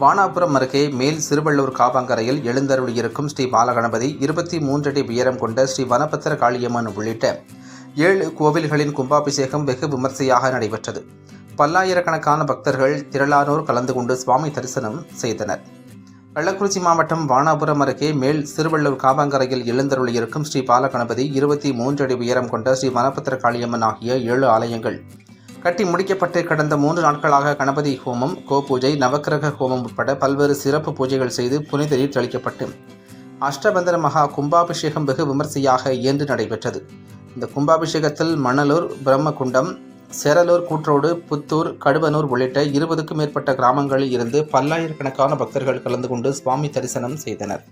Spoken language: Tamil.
வானாபுரம் அருகே மேல் சிறுவள்ளூர் காவாங்கரையில் எழுந்தருளியிருக்கும் ஸ்ரீ பாலகணபதி இருபத்தி மூன்றடி உயரம் கொண்ட ஸ்ரீ வனபத்திர காளியம்மன் உள்ளிட்ட ஏழு கோவில்களின் கும்பாபிஷேகம் வெகு விமர்சையாக நடைபெற்றது. பல்லாயிரக்கணக்கான பக்தர்கள் திரளானோர் கலந்து கொண்டு சுவாமி தரிசனம் செய்தனர். கள்ளக்குறிச்சி மாவட்டம் வானாபுரம் அருகே மேல் சிறுவள்ளூர் காவாங்கரையில் எழுந்தருளியிருக்கும் ஸ்ரீ பாலகணபதி இருபத்தி மூன்றடி உயரம் கொண்ட ஸ்ரீ வனபத்திர காளியம்மன் ஆகிய ஏழு ஆலயங்கள் கட்டி முடிக்கப்பட்டு கடந்த மூன்று நாட்களாக கணபதி ஹோமம் கோபூஜை நவக்கிரக ஹோமம் உட்பட பல்வேறு சிறப்பு பூஜைகள் செய்து புனித நீர் தெளிக்கப்பட்டு மகா கும்பாபிஷேகம் வெகு விமர்சையாக இயன்று நடைபெற்றது. இந்த கும்பாபிஷேகத்தில் மணலூர் பிரம்மகுண்டம் செரலூர் கூற்றோடு புத்தூர் கடுவனூர் உள்ளிட்ட இருபதுக்கும் மேற்பட்ட கிராமங்களில் இருந்து பல்லாயிரக்கணக்கான பக்தர்கள் கலந்து கொண்டு சுவாமி தரிசனம் செய்தனர்.